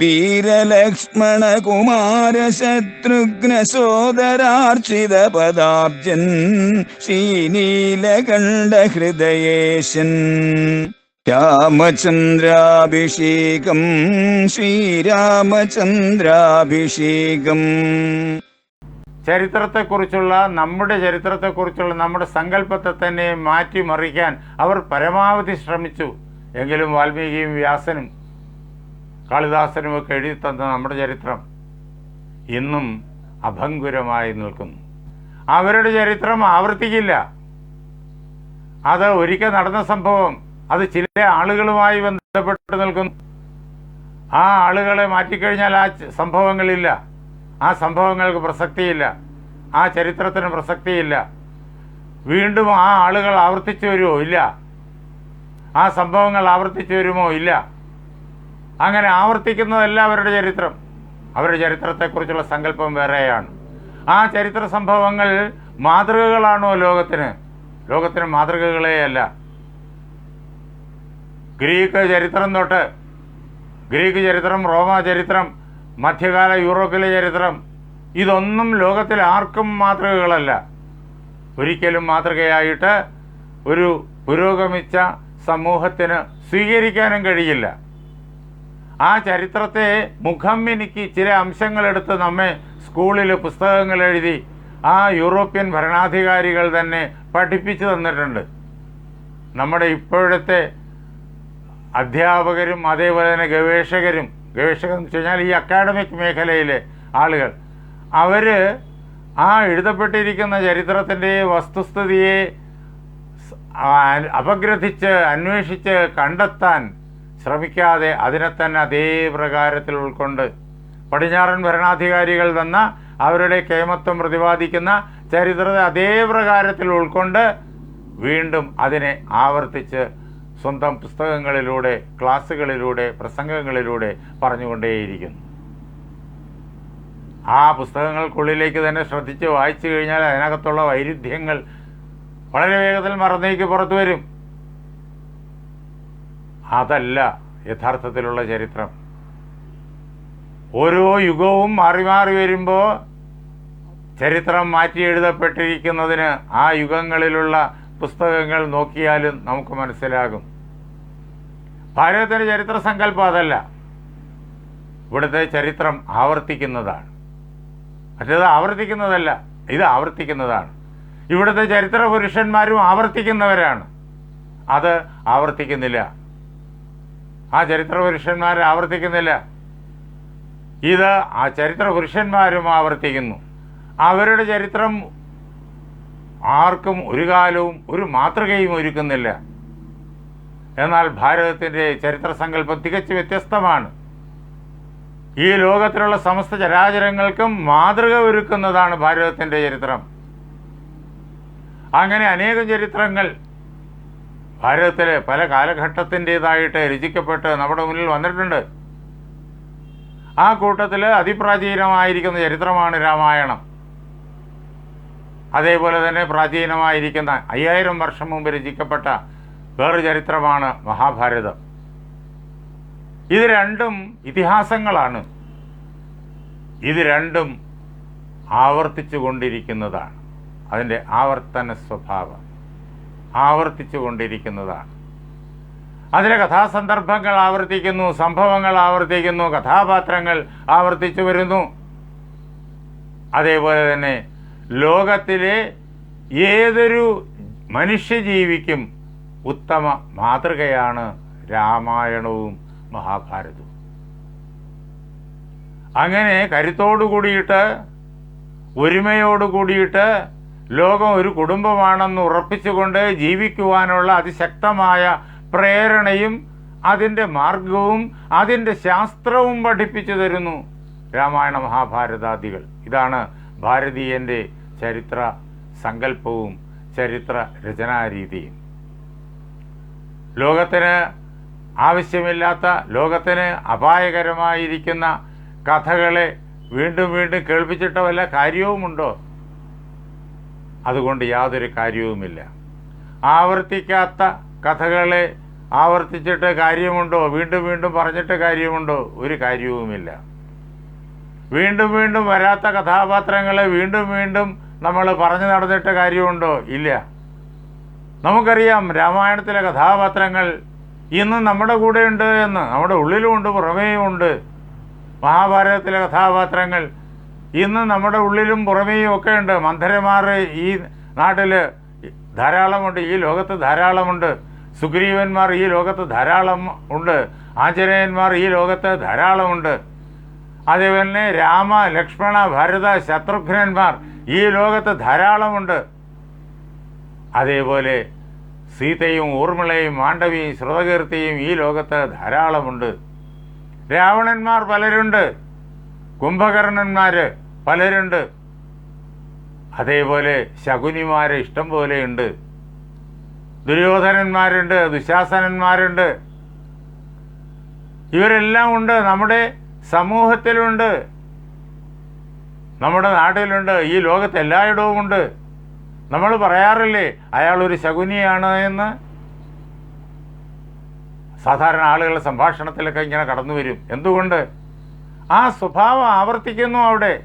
വീരലക്ഷ്മണ കുമാര ശത്രുഘ്ന സോദരാർച്ചിത പദാബ്ജൻ ശ്രീനീലകണ്ഠ ഹൃദയേശൻ രാമചന്ദ്രാഭിഷേകം ശ്രീരാമചന്ദ്രാഭിഷേകം. ചരിത്രത്തെക്കുറിച്ചുള്ള നമ്മുടെ ചരിത്രത്തെക്കുറിച്ചുള്ള നമ്മുടെ സങ്കല്പത്തെ തന്നെ മാറ്റിമറിക്കാൻ അവർ പരമാവധി ശ്രമിച്ചു. എങ്കിലും വാൽമീകിയും വ്യാസനും കാളിദാസനും ഒക്കെ എഴുതി തന്ന നമ്മുടെ ചരിത്രം ഇന്നും അഭംഗുരമായി നിൽക്കുന്നു. അവരുടെ ചരിത്രം ആവർത്തിക്കില്ല. അത് ഒരിക്കൽ നടന്ന സംഭവം. അത് ചില ആളുകളുമായി ബന്ധപ്പെട്ട് നിൽക്കുന്നു. ആ ആളുകളെ മാറ്റിക്കഴിഞ്ഞാൽ ആ സംഭവങ്ങളില്ല. ആ സംഭവങ്ങൾക്ക് പ്രസക്തിയില്ല. ആ ചരിത്രത്തിന് പ്രസക്തിയില്ല. വീണ്ടും ആ ആളുകൾ ആവർത്തിച്ചു വരുമോ? ഇല്ല. ആ സംഭവങ്ങൾ ആവർത്തിച്ചു വരുമോ? ഇല്ല. അങ്ങനെ ആവർത്തിക്കുന്നതല്ല അവരുടെ ചരിത്രം. അവരുടെ ചരിത്രത്തെക്കുറിച്ചുള്ള സങ്കല്പം വേറെയാണ്. ആ ചരിത്ര സംഭവങ്ങൾ മാതൃകകളാണോ ലോകത്തിന്? ലോകത്തിന് മാതൃകകളെയല്ല ഗ്രീക്ക് ചരിത്രം തൊട്ട് ഗ്രീക്ക് ചരിത്രം റോമ ചരിത്രം മധ്യകാല യൂറോപ്പിലെ ചരിത്രം ഇതൊന്നും ലോകത്തിൽ ആർക്കും മാതൃകകളല്ല. ഒരിക്കലും മാതൃകയായിട്ട് ഒരു പുരോഗമിച്ച സമൂഹത്തിന് സ്വീകരിക്കാനും കഴിയില്ല. ആ ചരിത്രത്തെ മുഖം മിനുക്കി ചില അംശങ്ങളെടുത്ത് നമ്മെ സ്കൂളിൽ പുസ്തകങ്ങൾ എഴുതി ആ യൂറോപ്യൻ ഭരണാധികാരികൾ തന്നെ പഠിപ്പിച്ചു തന്നിട്ടുണ്ട്. നമ്മുടെ ഇപ്പോഴത്തെ അധ്യാപകരും അതേപോലെ തന്നെ ഗവേഷകരും ഗവേഷകർ എന്ന് വെച്ച് കഴിഞ്ഞാൽ ഈ അക്കാഡമിക് മേഖലയിലെ ആളുകൾ അവർ ആ എഴുതപ്പെട്ടിരിക്കുന്ന ചരിത്രത്തിന്റെ വസ്തുസ്ഥിതിയെ അപഗ്രഥിച്ച് അന്വേഷിച്ച് കണ്ടെത്താൻ ശ്രമിക്കാതെ അതിനെ തന്നെ അതേ പ്രകാരത്തിൽ ഉൾക്കൊണ്ട് പടിഞ്ഞാറൻ ഭരണാധികാരികൾ തന്ന അവരുടെ കേമത്വം പ്രതിപാദിക്കുന്ന ചരിത്രത്തെ അതേ പ്രകാരത്തിൽ ഉൾക്കൊണ്ട് വീണ്ടും അതിനെ ആവർത്തിച്ച് സ്വന്തം പുസ്തകങ്ങളിലൂടെ ക്ലാസ്സുകളിലൂടെ പ്രസംഗങ്ങളിലൂടെ പറഞ്ഞുകൊണ്ടേയിരിക്കുന്നു. ആ പുസ്തകങ്ങൾക്കുള്ളിലേക്ക് തന്നെ ശ്രദ്ധിച്ച് വായിച്ചു കഴിഞ്ഞാൽ അതിനകത്തുള്ള വൈരുദ്ധ്യങ്ങൾ വളരെ വേഗത്തിൽ മറന്നേക്ക് പുറത്തു വരും. അതല്ല യഥാർത്ഥത്തിലുള്ള ചരിത്രം. ഓരോ യുഗവും മാറി മാറി വരുമ്പോൾ ചരിത്രം മാറ്റി എഴുതപ്പെട്ടിരിക്കുന്നതിന് ആ യുഗങ്ങളിലുള്ള പുസ്തകങ്ങൾ നോക്കിയാലും നമുക്ക് മനസ്സിലാകും. ഭാരതത്തിന്റെ ചരിത്ര സങ്കല്പം അതല്ല. ഇവിടുത്തെ ചരിത്രം ആവർത്തിക്കുന്നതാണ്. മറ്റേത് ആവർത്തിക്കുന്നതല്ല ഇത് ആവർത്തിക്കുന്നതാണ്. ഇവിടുത്തെ ചരിത്ര പുരുഷന്മാരും ആവർത്തിക്കുന്നവരാണ്. അത് ആവർത്തിക്കുന്നില്ല. ആ ചരിത്ര പുരുഷന്മാർ ആവർത്തിക്കുന്നില്ല. ഇത് ആ ചരിത്ര പുരുഷന്മാരും ആവർത്തിക്കുന്നു. അവരുടെ ചരിത്രം ആർക്കും ഒരു കാലവും ഒരു മാതൃകയും ഒരുക്കുന്നില്ല. എന്നാൽ ഭാരതത്തിന്റെ ചരിത്ര സങ്കല്പം തികച്ചു വ്യത്യസ്തമാണ്. ഈ ലോകത്തിലുള്ള സമസ്ത ചരാചരങ്ങൾക്കും മാതൃക ഒരുക്കുന്നതാണ് ഭാരതത്തിന്റെ ചരിത്രം. അങ്ങനെ അനേകം ചരിത്രങ്ങൾ ഭാരതത്തിലെ പല കാലഘട്ടത്തിന്റെതായിട്ട് രചിക്കപ്പെട്ട് നമ്മുടെ മുന്നിൽ വന്നിട്ടുണ്ട്. ആ കൂട്ടത്തിൽ അതിപ്രാചീനമായിരിക്കുന്ന ചരിത്രമാണ് രാമായണം. അതേപോലെ തന്നെ പ്രാചീനമായിരിക്കുന്ന അയ്യായിരം വർഷം മുമ്പ് രചിക്കപ്പെട്ട വേറൊരു ചരിത്രമാണ് മഹാഭാരതം. ഇത് രണ്ടും ഇതിഹാസങ്ങളാണ്. ഇത് രണ്ടും ആവർത്തിച്ചു കൊണ്ടിരിക്കുന്നതാണ് അതിന്റെ ആവർത്തന സ്വഭാവം. ആവർത്തിച്ചു കൊണ്ടിരിക്കുന്നതാണ്. അതിലെ കഥാസന്ദർഭങ്ങൾ ആവർത്തിക്കുന്നു സംഭവങ്ങൾ ആവർത്തിക്കുന്നു കഥാപാത്രങ്ങൾ ആവർത്തിച്ചു വരുന്നു. അതേപോലെ തന്നെ ലോകത്തിലെ ഏതൊരു മനുഷ്യജീവിക്കും ഉത്തമ മാതൃകയാണ് രാമായണവും മഹാഭാരതവും. അങ്ങനെ കരുത്തോടു കൂടിയിട്ട് ഒരുമയോടു കൂടിയിട്ട് ലോകം ഒരു കുടുംബമാണെന്ന് ഉറപ്പിച്ചുകൊണ്ട് ജീവിക്കുവാനുള്ള അതിശക്തമായ പ്രേരണയും അതിന്റെ മാർഗവും അതിന്റെ ശാസ്ത്രവും പഠിപ്പിച്ചു തരുന്നു രാമായണ മഹാഭാരതാദികൾ. ഇതാണ് ഭാരതീയന്റെ ചരിത്ര സങ്കല്പവും ചരിത്ര രചനാരീതിയും. ലോകത്തിന് ആവശ്യമില്ലാത്ത ലോകത്തിന് അപായകരമായിരിക്കുന്ന കഥകളെ വീണ്ടും വീണ്ടും കേൾപ്പിച്ചിട്ട് വല്ല കാര്യവുമുണ്ടോ? അതുകൊണ്ട് യാതൊരു കാര്യവുമില്ല. ആവർത്തിക്കാത്ത കഥകളെ ആവർത്തിച്ചിട്ട് കാര്യമുണ്ടോ വീണ്ടും വീണ്ടും പറഞ്ഞിട്ട് കാര്യമുണ്ടോ ഒരു കാര്യവുമില്ല. വീണ്ടും വീണ്ടും വരാത്ത കഥാപാത്രങ്ങളെ വീണ്ടും വീണ്ടും നമ്മൾ പറഞ്ഞു നടന്നിട്ട് കാര്യമുണ്ടോ ഇല്ല. നമുക്കറിയാം രാമായണത്തിലെ കഥാപാത്രങ്ങൾ ഇന്ന് നമ്മുടെ കൂടെയുണ്ട് എന്ന് നമ്മുടെ ഉള്ളിലുമുണ്ട് പുറമേയുമുണ്ട്. മഹാഭാരതത്തിലെ കഥാപാത്രങ്ങൾ ഇന്ന് നമ്മുടെ ഉള്ളിലും പുറമേയും ഒക്കെ ഉണ്ട്. മന്ധരമാർ ഈ നാട്ടിൽ ധാരാളമുണ്ട്. ഈ ലോകത്ത് ധാരാളമുണ്ട്. സുഗ്രീവന്മാർ ഈ ലോകത്ത് ധാരാളം ഉണ്ട്. ആഞ്ജനേയന്മാർ ഈ ലോകത്ത് ധാരാളമുണ്ട്. അതേപോലെ രാമ ലക്ഷ്മണ ഭരത ശത്രുഘ്നന്മാർ ഈ ലോകത്ത് ധാരാളമുണ്ട്. അതേപോലെ സീതയും ഊർമിളയും മാണ്ഡവിയും ശ്രുതകീർത്തിയും ഈ ലോകത്ത് ധാരാളമുണ്ട്. രാവണന്മാർ പലരുണ്ട്. കുംഭകർണന്മാർ പലരുണ്ട്. അതേപോലെ ശകുനിമാർ ഇഷ്ടം പോലെയുണ്ട്. ദുര്യോധനന്മാരുണ്ട് ദുശാസനന്മാരുണ്ട്. ഇവരെല്ലാം ഉണ്ട് നമ്മുടെ സമൂഹത്തിലുണ്ട്. നമ്മുടെ നാട്ടിലുണ്ട് ഈ ലോകത്ത് എല്ലായിടവും ഉണ്ട്. നമ്മൾ പറയാറില്ലേ അയാൾ ഒരു ശകുനിയാണ് എന്ന്? സാധാരണ ആളുകളുടെ സംഭാഷണത്തിലൊക്കെ ഇങ്ങനെ കടന്നു വരും എന്തുകൊണ്ട്? ആ സ്വഭാവം ആവർത്തിക്കുന്നു അവിടെ.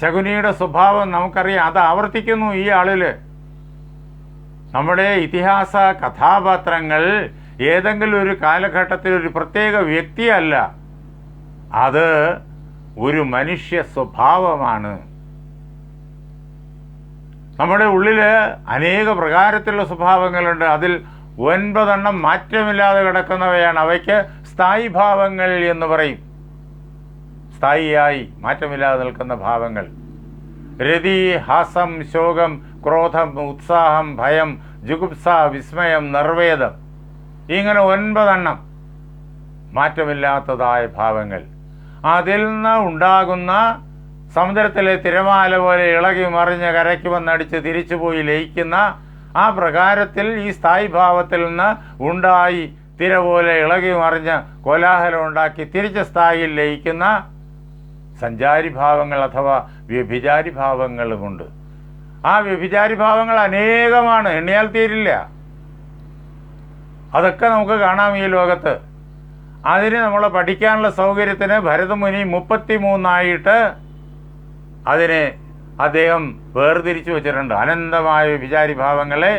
ശകുനിയുടെ സ്വഭാവം നമുക്കറിയാം. അത് ആവർത്തിക്കുന്നു ഈ ആളിൽ നമ്മുടെ ഇതിഹാസ കഥാപാത്രങ്ങൾ ഏതെങ്കിലും ഒരു കാലഘട്ടത്തിൽ ഒരു പ്രത്യേക വ്യക്തിയല്ല. അത് ഒരു മനുഷ്യ സ്വഭാവമാണ്. നമ്മുടെ ഉള്ളിൽ അനേക പ്രകാരത്തിലുള്ള സ്വഭാവങ്ങളുണ്ട്. അതിൽ ഒൻപതെണ്ണം മാറ്റമില്ലാതെ കിടക്കുന്നവയാണ്. അവയ്ക്ക് സ്ഥായി ഭാവങ്ങൾ എന്ന് പറയും. സ്ഥായിയായി മാറ്റമില്ലാതെ നിൽക്കുന്ന ഭാവങ്ങൾ. രതി ഹാസം ശോകം ക്രോധം ഉത്സാഹം ഭയം ജുഗുപ്സ വിസ്മയം നിർവേദം. ഇങ്ങനെ ഒൻപതെണ്ണം മാറ്റമില്ലാത്തതായ ഭാവങ്ങൾ. അതിൽ നിന്ന് ഉണ്ടാകുന്ന സമുദ്രത്തിലെ തിരമാല പോലെ ഇളകി മറിഞ്ഞ് കരയ്ക്ക് വന്നടിച്ച് തിരിച്ചുപോയി ലയിക്കുന്ന ആ പ്രകാരത്തിൽ ഈ സ്ഥായി ഭാവത്തിൽ നിന്ന് ഉണ്ടായി തിര പോലെ ഇളകി മറിഞ്ഞ് കോലാഹലം ഉണ്ടാക്കി തിരിച്ച് സ്ഥായിയിൽ ലയിക്കുന്ന സഞ്ചാരി ഭാവങ്ങൾ അഥവാ വ്യഭിചാരി ഭാവങ്ങളുമുണ്ട് ആ വ്യഭിചാരി ഭാവങ്ങൾ അനേകമാണ്. എണ്ണിയാൽ തീരില്ല. അതൊക്കെ നമുക്ക് കാണാം ഈ ലോകത്ത്. അതിന് നമ്മൾ പഠിക്കാനുള്ള സൗകര്യത്തിന് ഭരതമുനി മുപ്പത്തി മൂന്നായിട്ട് അതിനെ അദ്ദേഹം വേർതിരിച്ചു വച്ചിട്ടുണ്ട്. അനന്തമായ വിചാരി ഭാവങ്ങളെ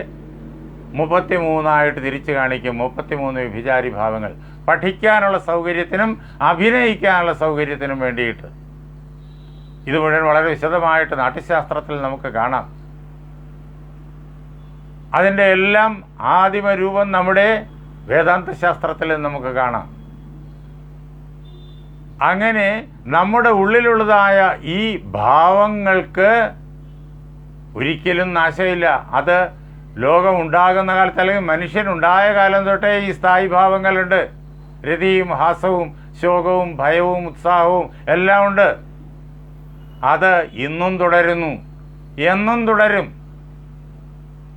മുപ്പത്തി മൂന്നായിട്ട് തിരിച്ചു കാണിക്കും. മുപ്പത്തി മൂന്ന് വിഭിചാരി ഭാവങ്ങൾ പഠിക്കാനുള്ള സൗകര്യത്തിനും അഭിനയിക്കാനുള്ള സൗകര്യത്തിനും വേണ്ടിയിട്ട്. ഇത് മുഴുവൻ വളരെ വിശദമായിട്ട് നാട്യശാസ്ത്രത്തിൽ നമുക്ക് കാണാം. അതിന്റെ എല്ലാം ആദിമ രൂപം നമ്മുടെ വേദാന്ത ശാസ്ത്രത്തിൽ നമുക്ക് കാണാം. അങ്ങനെ നമ്മുടെ ഉള്ളിലുള്ളതായ ഈ ഭാവങ്ങൾക്ക് ഒരിക്കലും നാശമില്ല. അത് ലോകം ഉണ്ടാകുന്ന കാലത്ത് അല്ലെങ്കിൽ മനുഷ്യനുണ്ടായ കാലം തൊട്ടേ ഈ സ്ഥായി ഭാവങ്ങളുണ്ട്. രതിയും ഹാസവും ശോകവും ഭയവും ഉത്സാഹവും എല്ലാം ഉണ്ട്. അത് ഇന്നും തുടരുന്നു. എന്നും തുടരും.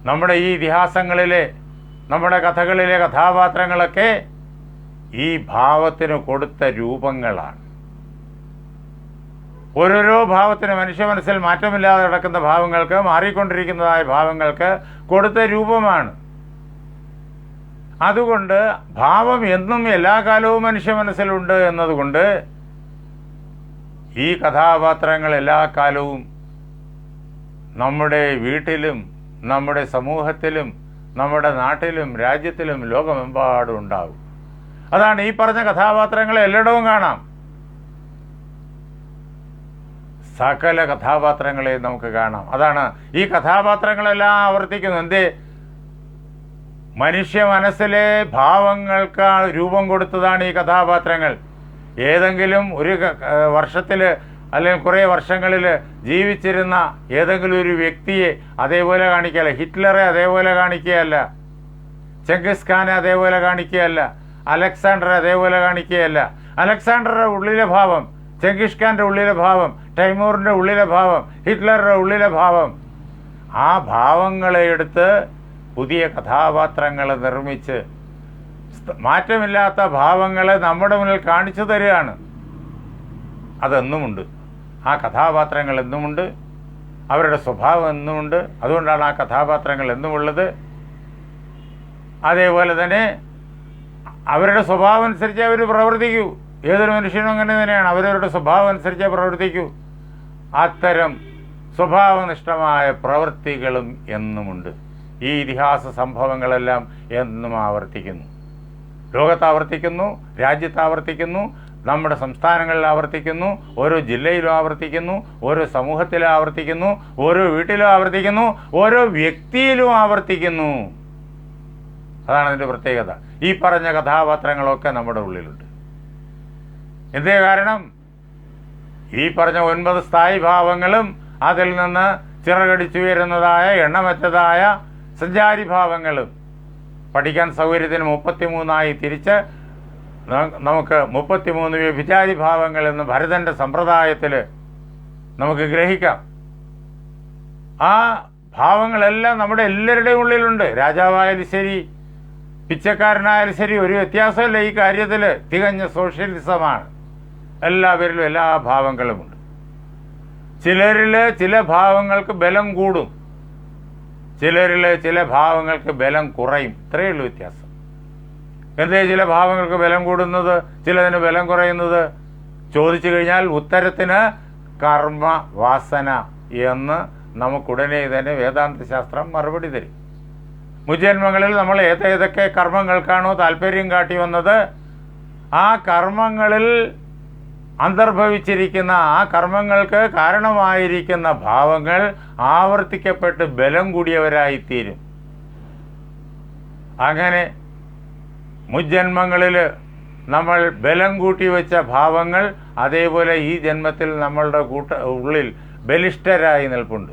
നമ്മുടെ ഈ ഇതിഹാസങ്ങളിലെ നമ്മുടെ കഥകളിലെ കഥാപാത്രങ്ങളൊക്കെ ഈ ഭാവത്തിന് കൊടുത്ത രൂപങ്ങളാണ്. ഓരോരോ ഭാവത്തിന് മനുഷ്യ മനസ്സിൽ മാറ്റമില്ലാതെ നടക്കുന്ന ഭാവങ്ങൾക്ക് മാറിക്കൊണ്ടിരിക്കുന്നതായ ഭാവങ്ങൾക്ക് കൊടുത്ത രൂപമാണ്. അതുകൊണ്ട് ഭാവം എന്നും എല്ലാ കാലവും മനുഷ്യ മനസ്സിലുണ്ട് എന്നതുകൊണ്ട് ഈ കഥാപാത്രങ്ങൾ എല്ലാ കാലവും നമ്മുടെ വീട്ടിലും നമ്മുടെ സമൂഹത്തിലും നമ്മുടെ നാട്ടിലും രാജ്യത്തിലും ലോകമെമ്പാടും ഉണ്ടാവും. അതാണ് ഈ പറഞ്ഞ കഥാപാത്രങ്ങളെ എല്ലായിടവും കാണാം. സകല കഥാപാത്രങ്ങളെ നമുക്ക് കാണാം. അതാണ് ഈ കഥാപാത്രങ്ങളെല്ലാം ആവർത്തിക്കുന്നു എന്തേ? മനുഷ്യ മനസ്സിലെ ഭാവങ്ങൾക്ക് രൂപം കൊടുത്തതാണ് ഈ കഥാപാത്രങ്ങൾ. ഏതെങ്കിലും ഒരു വർഷത്തിൽ അല്ലെങ്കിൽ കുറേ വർഷങ്ങളിൽ ജീവിച്ചിരുന്ന ഏതെങ്കിലും ഒരു വ്യക്തിയെ അതേപോലെ കാണിക്കുകയല്ല. ഹിറ്റ്ലറെ അതേപോലെ കാണിക്കുകയല്ല. ചെങ്കിസ് ഖാനെ അതേപോലെ കാണിക്കുകയല്ല. അലക്സാണ്ടറെ അതേപോലെ കാണിക്കുകയല്ല. അലക്സാണ്ടറുടെ ഉള്ളിലെ ഭാവം ചെങ്കിഷ് ഖാന്റെ ഉള്ളിലെ ഭാവം ടൈമൂറിന്റെ ഉള്ളിലെ ഭാവം ഹിറ്റ്ലറുടെ ഉള്ളിലെ ഭാവം ആ ഭാവങ്ങളെ എടുത്ത് പുതിയ കഥാപാത്രങ്ങൾ നിർമ്മിച്ച് മാറ്റമില്ലാത്ത ഭാവങ്ങളെ നമ്മുടെ മുന്നിൽ കാണിച്ചു തരികയാണ്. അതെന്നുമുണ്ട്. ആ കഥാപാത്രങ്ങൾ എന്നുമുണ്ട്. അവരുടെ സ്വഭാവം എന്നുമുണ്ട്. അതുകൊണ്ടാണ് ആ കഥാപാത്രങ്ങൾ എന്നുമുള്ളത്. അതേപോലെ തന്നെ അവരുടെ സ്വഭാവം അനുസരിച്ച് അവർ പ്രവർത്തിക്കൂ. ഏതൊരു മനുഷ്യനും അങ്ങനെ തന്നെയാണ്. അവരവരുടെ സ്വഭാവം അനുസരിച്ച് പ്രവർത്തിക്കൂ. അത്തരം സ്വഭാവനിഷ്ഠമായ പ്രവൃത്തികളും എന്നുമുണ്ട്. ഈ ഇതിഹാസ സംഭവങ്ങളെല്ലാം എന്നും ആവർത്തിക്കുന്നു. ലോകത്ത് ആവർത്തിക്കുന്നു രാജ്യത്ത് ആവർത്തിക്കുന്നു നമ്മുടെ സംസ്ഥാനങ്ങളിൽ ആവർത്തിക്കുന്നു ഓരോ ജില്ലയിലും ആവർത്തിക്കുന്നു ഓരോ സമൂഹത്തിലും ആവർത്തിക്കുന്നു ഓരോ വീട്ടിലും ആവർത്തിക്കുന്നു ഓരോ വ്യക്തിയിലും ആവർത്തിക്കുന്നു. അതാണ് അതിന്റെ പ്രത്യേകത. ഈ പറഞ്ഞ കഥാപാത്രങ്ങളൊക്കെ നമ്മുടെ ഉള്ളിലുണ്ട്. എന്തേ കാരണം? ഈ പറഞ്ഞ ഒൻപത് സ്ഥായി ഭാവങ്ങളും അതിൽ നിന്ന് ചിറകടിച്ചുയരുന്നതായ എണ്ണമറ്റതായ സഞ്ചാരി ഭാവങ്ങളും പഠിക്കാൻ സൗകര്യത്തിന് മുപ്പത്തിമൂന്നായി തിരിച്ച് നമുക്ക് മുപ്പത്തിമൂന്ന് വ്യഭിചാരിഭാവങ്ങൾ എന്ന് ഭരതന്റെ സമ്പ്രദായത്തിൽ നമുക്ക് ഗ്രഹിക്കാം. ആ ഭാവങ്ങളെല്ലാം നമ്മുടെ എല്ലാവരുടെയും ഉള്ളിലുണ്ട്. രാജാവായാലും ശരി പിച്ചക്കാരനായാലും ശരി ഒരു വ്യത്യാസമില്ല ഈ കാര്യത്തിൽ തികഞ്ഞ സോഷ്യലിസമാണ്. എല്ലാവരിലും എല്ലാ ഭാവങ്ങളുമുണ്ട്. ചിലരിൽ ചില ഭാവങ്ങൾക്ക് ബലം കൂടും. ചിലരിൽ ചില ഭാവങ്ങൾക്ക് ബലം കുറയും. ഇത്രയേ ഉള്ളൂ വ്യത്യാസം. എന്തേ ചില ഭാവങ്ങൾക്ക് ബലം കൂടുന്നത്? ചിലതിന് ബലം കുറയുന്നത്? ചോദിച്ചു കഴിഞ്ഞാൽ ഉത്തരത്തിന് കർമ്മ വാസന എന്ന് നമുക്കുടനെ തന്നെ വേദാന്ത ശാസ്ത്രം മറുപടി തരും. മുജന്മങ്ങളിൽ നമ്മൾ ഏതേതൊക്കെ കർമ്മങ്ങൾക്കാണോ താല്പര്യം കാട്ടി വന്നത്? ആ കർമ്മങ്ങളിൽ അന്തർഭവിച്ചിരിക്കുന്ന ആ കർമ്മങ്ങൾക്ക് കാരണമായിരിക്കുന്ന ഭാവങ്ങൾ ആവർത്തിക്കപ്പെട്ട് ബലം കൂടിയവരായിത്തീരും. അങ്ങനെ മുജ്ജന്മങ്ങളിൽ നമ്മൾ ബലം കൂട്ടി വെച്ച ഭാവങ്ങൾ അതേപോലെ ഈ ജന്മത്തിൽ നമ്മളുടെ കൂട്ട ഉള്ളിൽ ബലിഷ്ഠരായി നിൽപ്പുണ്ട്.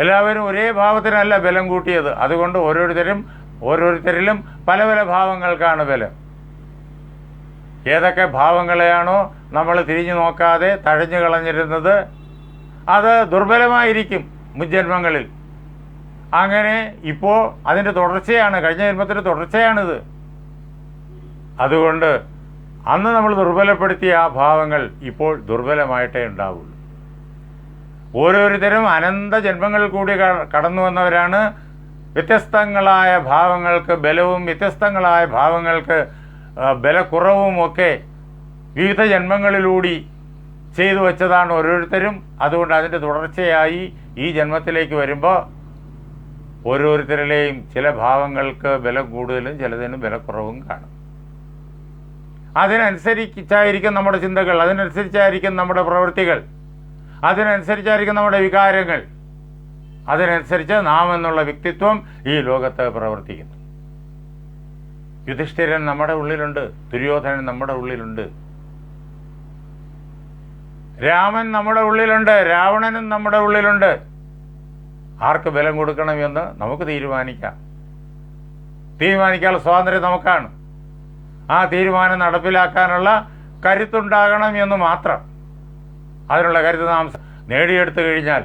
എല്ലാവരും ഒരേ ഭാവത്തിനല്ല ബലം കൂട്ടിയത്. അതുകൊണ്ട് ഓരോരുത്തരും ഓരോരുത്തരിലും പല പല ഭാവങ്ങൾക്കാണ് ബലം. ഏതൊക്കെ ഭാവങ്ങളെയാണോ നമ്മൾ തിരിഞ്ഞു നോക്കാതെ തഴഞ്ഞു കളഞ്ഞിരുന്നത് അത് ദുർബലമായിരിക്കും മുൻജന്മങ്ങളിൽ അങ്ങനെ ഇപ്പോൾ അതിന്റെ തുടർച്ചയാണ് കഴിഞ്ഞ ജന്മത്തിന്റെ തുടർച്ചയാണിത്. അതുകൊണ്ട് അന്ന് നമ്മൾ ദുർബലപ്പെടുത്തിയ ആ ഭാവങ്ങൾ ഇപ്പോൾ ദുർബലമായിട്ടേ ഉണ്ടാവുള്ളൂ. ഓരോരുത്തരും അനന്ത ജന്മങ്ങൾ കൂടി കടന്നു വന്നവരാണ്. വ്യത്യസ്തങ്ങളായ ഭാവങ്ങൾക്ക് ബലവും വ്യത്യസ്തങ്ങളായ ഭാവങ്ങൾക്ക് ആ, ബലക്കുറവും ഒക്കെ വിവിധ ജന്മങ്ങളിലൂടി ചെയ്തു വെച്ചതാണ് ഓരോരുത്തരും. അതുകൊണ്ട് അതിന്റെ തുടർച്ചയായി ഈ ജന്മത്തിലേക്ക് വരുമ്പോൾ ഓരോരുത്തരിലെയും ചില ഭാവങ്ങൾക്ക് ബലം കൂടുതലും ചിലതിന് ബലക്കുറവും കാണും. അതിനനുസരിച്ചായിരിക്കും നമ്മുടെ ചിന്തകൾ അതിനനുസരിച്ചായിരിക്കും നമ്മുടെ പ്രവൃത്തികൾ അതിനനുസരിച്ചായിരിക്കും നമ്മുടെ വികാരങ്ങൾ. അതിനനുസരിച്ച് നാം എന്നുള്ള വ്യക്തിത്വം ഈ ലോകത്ത് പ്രവർത്തിക്കുന്നു. യുധിഷ്ഠിരൻ നമ്മുടെ ഉള്ളിലുണ്ട് ദുര്യോധനൻ നമ്മുടെ ഉള്ളിലുണ്ട്. രാമൻ നമ്മുടെ ഉള്ളിലുണ്ട് രാവണനും നമ്മുടെ ഉള്ളിലുണ്ട്. ആർക്ക് ബലം കൊടുക്കണമെന്ന് നമുക്ക് തീരുമാനിക്കാം. തീരുമാനിക്കാനുള്ള സ്വാതന്ത്ര്യം നമുക്കാണ്. ആ തീരുമാനം നടപ്പിലാക്കാനുള്ള കരുത്തുണ്ടാകണം എന്ന് മാത്രം. അതിനുള്ള കരുത്ത് നാം നേടിയെടുത്തു കഴിഞ്ഞാൽ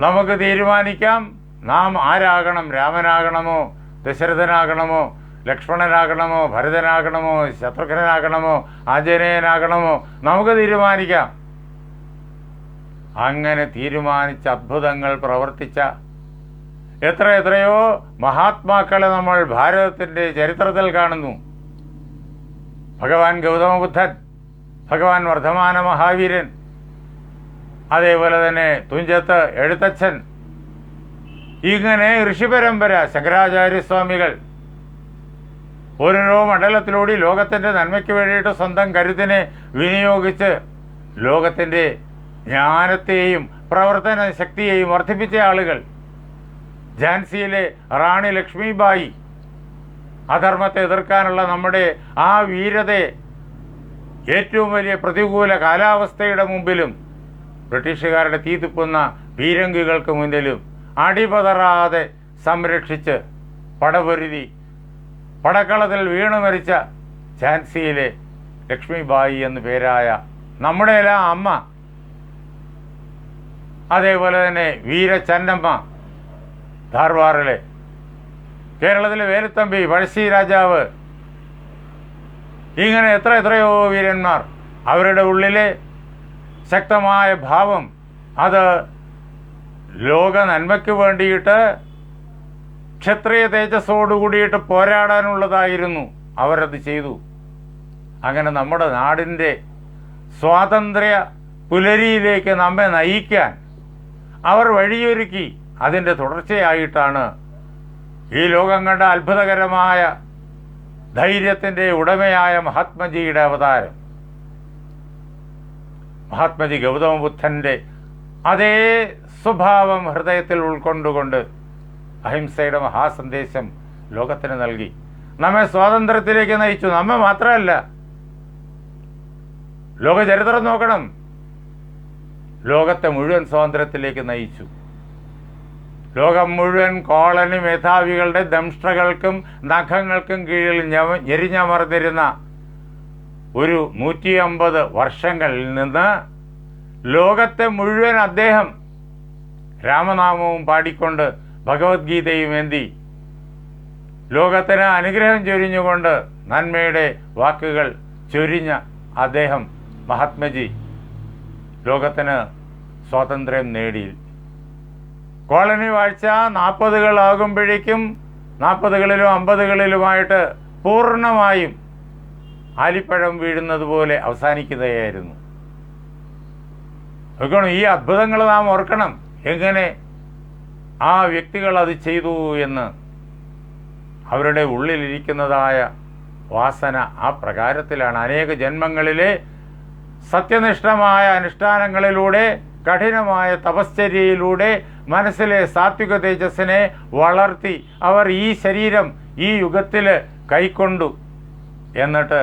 നമുക്ക് തീരുമാനിക്കാം. നാം ആരാകണം രാമനാകണമോ? ദശരഥനാകണമോ ലക്ഷ്മണനാകണമോ ഭരതനാകണമോ ശത്രുഘ്നനാകണമോ ആഞ്ജനേയനാകണമോ നമുക്ക് തീരുമാനിക്കാം. അങ്ങനെ തീരുമാനിച്ച അത്ഭുതങ്ങൾ പ്രവർത്തിച്ച എത്ര എത്രയോ മഹാത്മാക്കളെ നമ്മൾ ഭാരതത്തിന്റെ ചരിത്രത്തിൽ കാണുന്നു. ഭഗവാൻ ഗൗതമബുദ്ധൻ ഭഗവാൻ വർദ്ധമാന മഹാവീരൻ അതേപോലെ തന്നെ തുഞ്ചത്ത് എഴുത്തച്ഛൻ ഇങ്ങനെ ഋഷിപരമ്പര ശങ്കരാചാര്യസ്വാമികൾ ഓരോരോ മണ്ഡലത്തിലൂടെ ലോകത്തിന്റെ നന്മയ്ക്ക് വേണ്ടിയിട്ട് സ്വന്തം കരുത്തിനെ വിനിയോഗിച്ച് ലോകത്തിന്റെ ജ്ഞാനത്തെയും പ്രവർത്തന ശക്തിയെയും വർദ്ധിപ്പിച്ച ആളുകൾ. ഝാൻസിയിലെ റാണി ലക്ഷ്മിബായി അധർമ്മത്തെ എതിർക്കാനുള്ള നമ്മുടെ ആ വീരതയെ ഏറ്റവും വലിയ പ്രതികൂല കാലാവസ്ഥയുടെ മുമ്പിലും ബ്രിട്ടീഷുകാരുടെ തീ തുപ്പുന്ന പീരങ്കികൾക്ക് മുന്നിലും അടിപതറാതെ സംരക്ഷിച്ച് പടപൊരുതി പടക്കളത്തിൽ വീണു മരിച്ച ഝാൻസിയിലെ ലക്ഷ്മിബായി എന്ന് പേരായ നമ്മുടെ എല്ലാം അമ്മ അതേപോലെ തന്നെ വീരചന്നമ്മ ധാർവാറിലെ കേരളത്തിലെ വേലുത്തമ്പി പഴശ്ശി രാജാവ്. ഇങ്ങനെ എത്ര എത്രയോ വീരന്മാർ അവരുടെ ഉള്ളിലെ ശക്തമായ ഭാവം അത് ലോക നന്മയ്ക്ക് വേണ്ടിയിട്ട് ക്ഷത്രിയ തേജസ്സോടു കൂടിയിട്ട് പോരാടാനുള്ളതായിരുന്നു അവരത് ചെയ്തു. അങ്ങനെ നമ്മുടെ നാടിന്റെ സ്വാതന്ത്ര്യ പുലരിയിലേക്ക് നമ്മെ നയിക്കാൻ അവർ വഴിയൊരുക്കി. അതിന്റെ തുടർച്ചയായിട്ടാണ് ഈ ലോകം കണ്ട അത്ഭുതകരമായ ധൈര്യത്തിന്റെ ഉടമയായ മഹാത്മജിയുടെ അവതാരം. മഹാത്മജി ഗൗതമ ബുദ്ധന്റെ അതേ സ്വഭാവം ഹൃദയത്തിൽ ഉൾക്കൊണ്ടുകൊണ്ട് അഹിംസയുടെ മഹാസന്ദേശം ലോകത്തിന് നൽകി. നമ്മെ സ്വാതന്ത്ര്യത്തിലേക്ക് നയിച്ചു. നമ്മെ മാത്രമല്ല. ലോക ചരിത്രം നോക്കണം. ലോകത്തെ മുഴുവൻ സ്വാതന്ത്ര്യത്തിലേക്ക് നയിച്ചു. ലോകം മുഴുവൻ കോളനി മേധാവികളുടെ ദംഷ്ടകൾക്കും നഖങ്ങൾക്കും കീഴിൽ ഞെരിഞ്ഞമർന്നിരുന്ന ഒരു നൂറ്റി അമ്പത് വർഷങ്ങളിൽ നിന്ന് ലോകത്തെ മുഴുവൻ അദ്ദേഹം രാമനാമവും പാടിക്കൊണ്ട് ഭഗവത്ഗീതയും എന്തി. ലോകത്തിന് അനുഗ്രഹം ചൊരിഞ്ഞുകൊണ്ട് നന്മയുടെ വാക്കുകൾ ചൊരിഞ്ഞ അദ്ദേഹം മഹാത്മജി. ലോകത്തിന് സ്വാതന്ത്ര്യം നേടി. കോളനി വാഴ്ച നാൽപ്പതുകളാകുമ്പോഴേക്കും നാൽപ്പതുകളിലും അമ്പതുകളിലുമായിട്ട് പൂർണമായും ആലിപ്പഴം വീഴുന്നത് പോലെ അവസാനിക്കുകയായിരുന്നു. നോക്കണം ഈ അത്ഭുതങ്ങൾ നാം ഓർക്കണം. എങ്ങനെ ആ വ്യക്തികൾ അത് ചെയ്തു എന്ന് അവരുടെ ഉള്ളിലിരിക്കുന്നതായ വാസന ആ പ്രകാരത്തിലാണ്. അനേക ജന്മങ്ങളിലെ സത്യനിഷ്ഠമായ അനുഷ്ഠാനങ്ങളിലൂടെ കഠിനമായ തപശ്ചര്യയിലൂടെ മനസ്സിലെ സാത്വിക തേജസ്സിനെ വളർത്തി അവർ ഈ ശരീരം ഈ യുഗത്തിൽ കൈക്കൊണ്ടു എന്നിട്ട്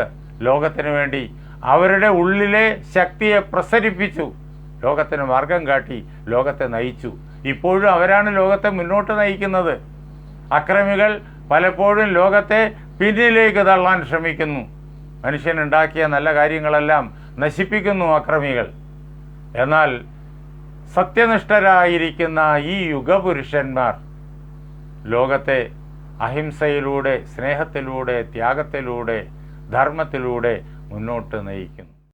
ലോകത്തിന് വേണ്ടി അവരുടെ ഉള്ളിലെ ശക്തിയെ പ്രസരിപ്പിച്ചു. ലോകത്തിന് മാർഗം കാട്ടി ലോകത്തെ നയിച്ചു. ഇപ്പോഴും അവരാണ് ലോകത്തെ മുന്നോട്ട് നയിക്കുന്നത്. അക്രമികൾ പലപ്പോഴും ലോകത്തെ പിന്നിലേക്ക് തള്ളാൻ ശ്രമിക്കുന്നു. മനുഷ്യനുണ്ടാക്കിയ നല്ല കാര്യങ്ങളെല്ലാം നശിപ്പിക്കുന്നു അക്രമികൾ. എന്നാൽ സത്യനിഷ്ഠരായിരിക്കുന്ന ഈ യുഗപുരുഷന്മാർ ലോകത്തെ അഹിംസയിലൂടെ സ്നേഹത്തിലൂടെ ത്യാഗത്തിലൂടെ ധർമ്മത്തിലൂടെ മുന്നോട്ട് നയിക്കുന്നു.